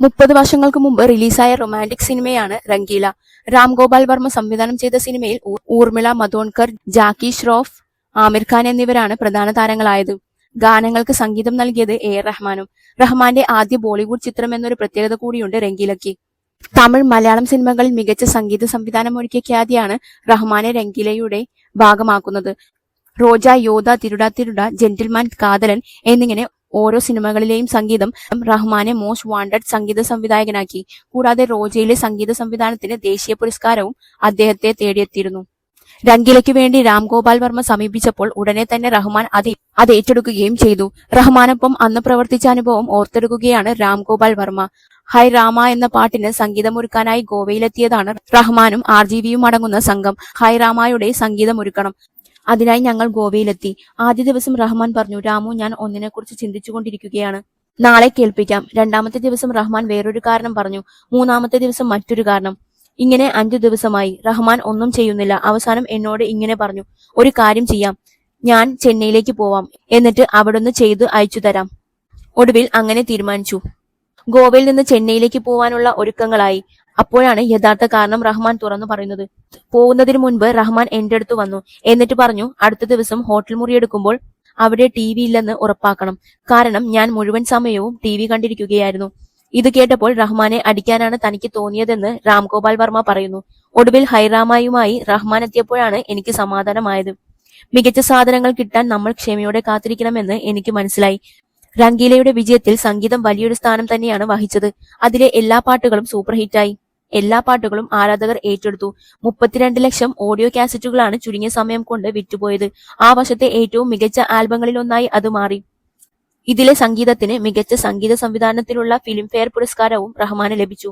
മുപ്പത് വർഷങ്ങൾക്ക് മുമ്പ് റിലീസായ റൊമാന്റിക് സിനിമയാണ് രംഗീല. രാം ഗോപാൽ വർമ്മ സംവിധാനം ചെയ്ത സിനിമയിൽ ഊർമിള മധോൺകർ ജാക്കി ഷ്രോഫ് ആമിർ ഖാൻ എന്നിവരാണ് പ്രധാന താരങ്ങളായത്. ഗാനങ്ങൾക്ക് സംഗീതം നൽകിയത് എ. റഹ്മാനും. റഹ്മാന്റെ ആദ്യ ബോളിവുഡ് ചിത്രം എന്നൊരു പ്രത്യേകത കൂടിയുണ്ട് രംഗീലയ്ക്ക്. തമിഴ് മലയാളം സിനിമകളിൽ മികച്ച സംഗീത സംവിധാനം ഒരുക്കിയ ഖ്യാതിയാണ് റഹ്മാനെ രംഗീലയുടെ ഭാഗമാക്കുന്നത്. റോജ യോധ തിരുട തിരുട ജെന്റിൽമാൻ കാതലൻ എന്നിങ്ങനെ ഓരോ സിനിമകളിലെയും സംഗീതം റഹ്മാനെ മോസ്റ്റ് വാണ്ടഡ് സംഗീത സംവിധായകനാക്കി. കൂടാതെ റോജയിലെ സംഗീത സംവിധാനത്തിന് ദേശീയ പുരസ്കാരവും അദ്ദേഹത്തെ തേടിയെത്തിയിരുന്നു. രംഗിലയ്ക്ക് വേണ്ടി രാം ഗോപാൽ വർമ്മ സമീപിച്ചപ്പോൾ ഉടനെ തന്നെ റഹ്മാൻ അത് അത് ഏറ്റെടുക്കുകയും ചെയ്തു. റഹ്മാനൊപ്പം അന്ന് പ്രവർത്തിച്ച അനുഭവം ഓർത്തെടുക്കുകയാണ് രാം ഗോപാൽ വർമ്മ. ഹൈ രാമ എന്ന പാട്ടിന് സംഗീതമൊരുക്കാനായി ഗോവയിലെത്തിയതാണ് റഹ്മാനും ആർ ജി വിയും അടങ്ങുന്ന സംഘം. ഹൈ രാമയുടെ സംഗീതമൊരുക്കണം. അതിനായി ഞങ്ങൾ ഗോവയിലെത്തി. ആദ്യ ദിവസം റഹ്മാൻ പറഞ്ഞു രാമു ഞാൻ ഒന്നിനെക്കുറിച്ച് ചിന്തിച്ചുകൊണ്ടിരിക്കുകയാണ്. നാളെ കേൾപ്പിക്കാം. രണ്ടാമത്തെ ദിവസം റഹ്മാൻ വേറൊരു കാരണം പറഞ്ഞു മൂന്നാമത്തെ ദിവസം മറ്റൊരു കാരണം. ഇങ്ങനെ അഞ്ചു ദിവസമായി. റഹ്മാൻ ഒന്നും ചെയ്യുന്നില്ല. അവസാനം എന്നോട് ഇങ്ങനെ പറഞ്ഞു ഒരു കാര്യം ചെയ്യാം. ഞാൻ ചെന്നൈയിലേക്ക് പോവാം. എന്നിട്ട് അവിടുന്ന് ചെയ്ത് അയച്ചു തരാം. ഒടുവിൽ അങ്ങനെ തീരുമാനിച്ചു. ഗോവയിൽ നിന്ന് ചെന്നൈയിലേക്ക് പോവാനുള്ള ഒരുക്കങ്ങളായി. അപ്പോഴാണ് യഥാർത്ഥ കാരണം റഹ്മാൻ തുറന്നു പറയുന്നത്. പോകുന്നതിന് മുൻപ് റഹ്മാൻ എന്റെ അടുത്ത് വന്നു. എന്നിട്ട് പറഞ്ഞു അടുത്ത ദിവസം ഹോട്ടൽ മുറി എടുക്കുമ്പോൾ അവിടെ ടി വി ഇല്ലെന്ന് ഉറപ്പാക്കണം. കാരണം ഞാൻ മുഴുവൻ സമയവും ടി വി കണ്ടിരിക്കുകയായിരുന്നു. ഇത് കേട്ടപ്പോൾ റഹ്മാനെ അടിക്കാനാണ് തനിക്ക് തോന്നിയതെന്ന് രാംഗോപാൽ വർമ്മ പറയുന്നു. ഒടുവിൽ ഹൈറാമായുമായി റഹ്മാൻ എത്തിയപ്പോഴാണ് എനിക്ക് സമാധാനമായത്. മികച്ച സാധനങ്ങൾ കിട്ടാൻ നമ്മൾ ക്ഷമയോടെ കാത്തിരിക്കണമെന്ന് എനിക്ക് മനസ്സിലായി. രംഗീലയുടെ വിജയത്തിൽ സംഗീതം വലിയൊരു സ്ഥാനം തന്നെയാണ് വഹിച്ചത്. അതിലെ എല്ലാ പാട്ടുകളും സൂപ്പർ ഹിറ്റായി. എല്ലാ പാട്ടുകളും ആരാധകർ ഏറ്റെടുത്തു. മുപ്പത്തിരണ്ട് ലക്ഷം ഓഡിയോ കാസറ്റുകളാണ് ചുരുങ്ങിയ സമയം കൊണ്ട് വിറ്റുപോയത്. ആ വർഷത്തെ ഏറ്റവും മികച്ച ആൽബങ്ങളിലൊന്നായി അത് മാറി. ഇതിലെ സംഗീതത്തിന് മികച്ച സംഗീത സംവിധാനത്തിനുള്ള ഫിലിംഫെയർ പുരസ്കാരവും റഹ്മാന് ലഭിച്ചു.